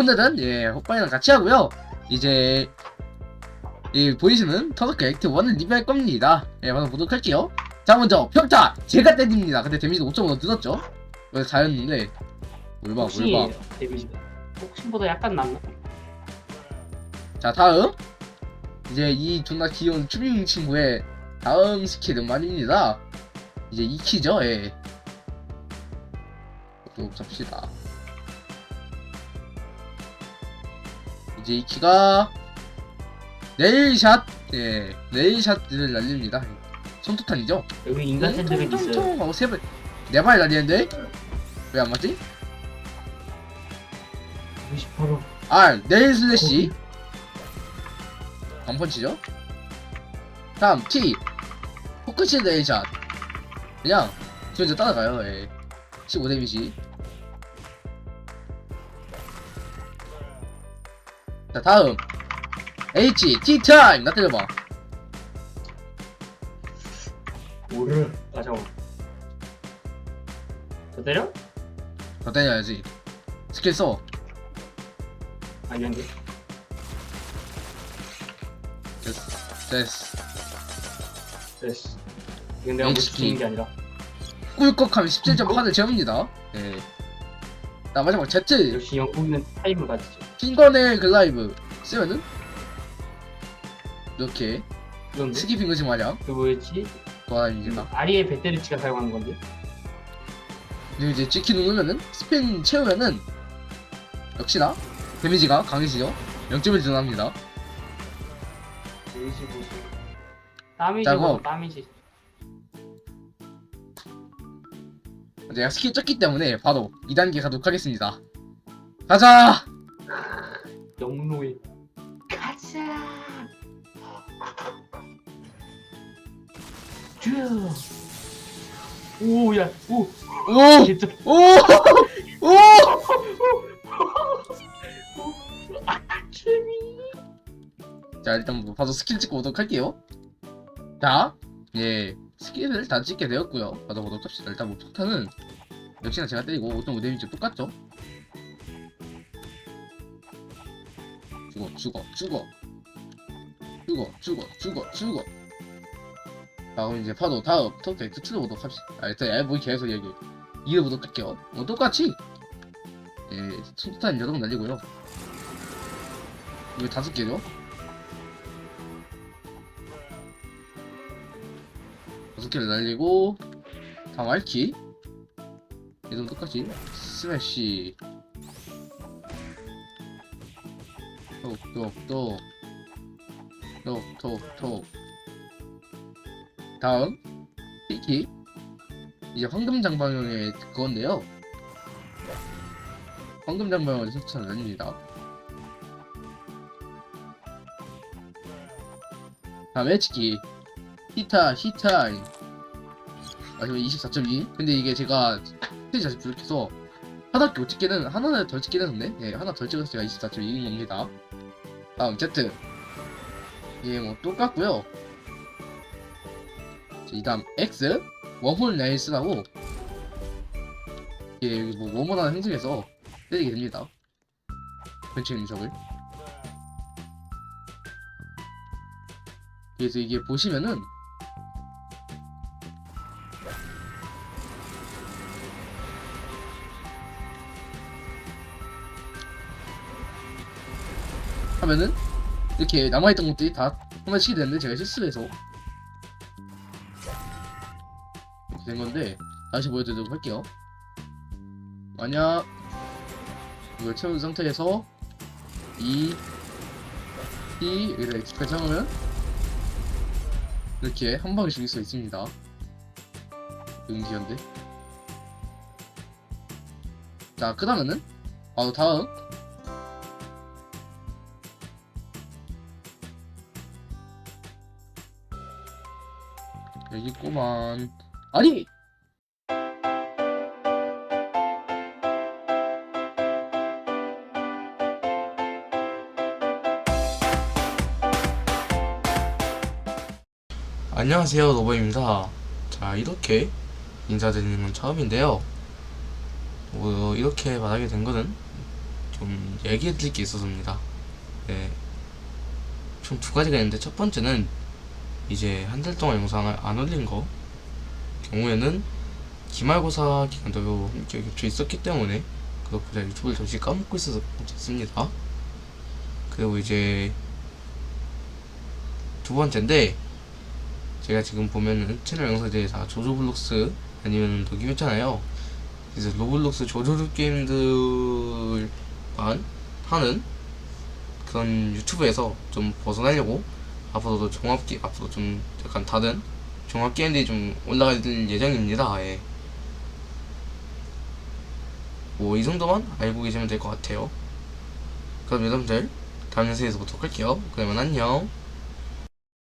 오늘은 예 호빵이랑 같이 하고요. 이제 이 보이시는 터덕크 액트 1을 리뷰할 겁니다. 예 바로 보도록 할게요. 자 먼저 평타 제가 때립니다. 근데 데미지 5.5 늦었죠? 원래 4였는데 물봐 혹시 물봐. 데뷔 혹시보다 약간 낫나? 자 다음 이제 이 존나 귀여운 추빙 친구의 다음 스킬은 말입니다. 이제 2키죠? 예. 또 잡시다. 이제 2키가 네일샷 예 네일샷을 날립니다. 손톱탄이죠? 여기 인간 샌드백 있어요. 통통통 하고 세발 네발 날리는데 왜 안 맞지? 90%. 아 네일 슬래시 강펀치죠? 다음 T 포크시 네일샷 그냥 저 이제 따라가요 예. 15 데미지 자 다음 H T 타임 나 때려봐 오르. 아 잠깐. 저 때려? 더 때려야지 스킬 써 아니 안돼. 됐어 됐어 됐어. 이건 내가 못 HP. 지키는 게 아니라 꿀꺽하면 17점 카드 재웁니다 예. 나 마지막 Z 역시 영국인은 타임을 가지죠. 핑거넬 글라이브 쓰면은 이렇게 그런데 스키핑 거지 마냥 그 뭐였지? 돌아다닙니다 아리의 베테르치가 사용하는 건데. 그리고 이제 G키 누르면은 스핀 채우면은 역시나 데미지가 강해지죠 0.1 전합니다 데미지 보수. 다미지 자. 그럼. 다미지. 제가 스킬 쪘기 때문에 바로 2단계 가도록 하겠습니다 가자 영로의 가자. 쭉. 오 야 오. 오! 개쩔. 오! 오! 재미. 자 일단 뭐 바로 스킬 찍고 오도록 할게요 자 예, 스킬을 다 찍게 되었고요 바로 보도록 합시다 일단 뭐 폭탄은 역시나 제가 때리고 5.5 데미지 똑같죠 죽어 죽어 죽어. 죽어 죽어 죽어 죽어. 자 그럼 이제 바로 다음 터크 X2로 보도록 합시다. 아 일단 얇은 계속 얘기. 이어 보도록 할게요. 뭐 똑같이. 예 손탄 여러 번 날리고요. 이거 다섯 개죠? 다섯 개를 날리고 다음 알키. 얘도 똑같이. 스매시 톡톡톡 톡톡톡 다음 피키 이제 황금장방형의 그건데요 황금장방형의 소차를 날립니다 다음 엣치키 히타 히타 아 지금 24.2 근데 이게 제가 스테이지 아직 부족해서 하나밖에 못 찍기는 하나는 덜 찍긴 했는데 예 하나 덜 찍어서 제가 24.2인 겁니다 다음 Z 이게 뭐 똑같고요. 이 다음 X. 워홀 네일스라고. 예 여기 뭐 워머라는 행성에서 때리게 됩니다. 근처 녀석을. 그래서 이게 보시면은 하면은 이렇게 남아있던 것들이 다 소멸시키게 되는데 제가 실수해서 이렇게 된 건데 다시 보여드리도록 할게요. 만약 이걸 채운 상태에서 이 T 여기다 X까지 하면 이렇게 한 방에 죽일 수 있습니다. 응기한데. 자 그 다음에는 바로 다음 여기 있구만 아니 안녕하세요 로버입니다 자 이렇게 인사드리는 건 처음인데요 뭐 이렇게 말하게 된 거는 좀 얘기해 드릴 게 있었습니다. 네. 총 두 가지가 있는데 첫 번째는 이제 한 달 동안 영상을 안 올린 거 경우에는 기말고사 기간도 함께 겹쳐 있었기 때문에 그것보다 유튜브를 잠시 까먹고 있어서 못했습니다. 그리고 이제 두 번째인데 제가 지금 보면은 채널 영상들이 다 조조블록스 아니면 녹이했잖아요. 그래서 로블록스 조조블 게임들만 하는 그런 유튜브에서 좀 벗어나려고 앞으로도 종합 게 앞으로 좀 약간 다른 종합 게임들이 좀 올라갈 예정입니다. 예. 뭐이 정도만 알고 계시면 될 것 같아요. 그럼 여러분들 다음 영상에서 보도록 할게요. 그러면 안녕.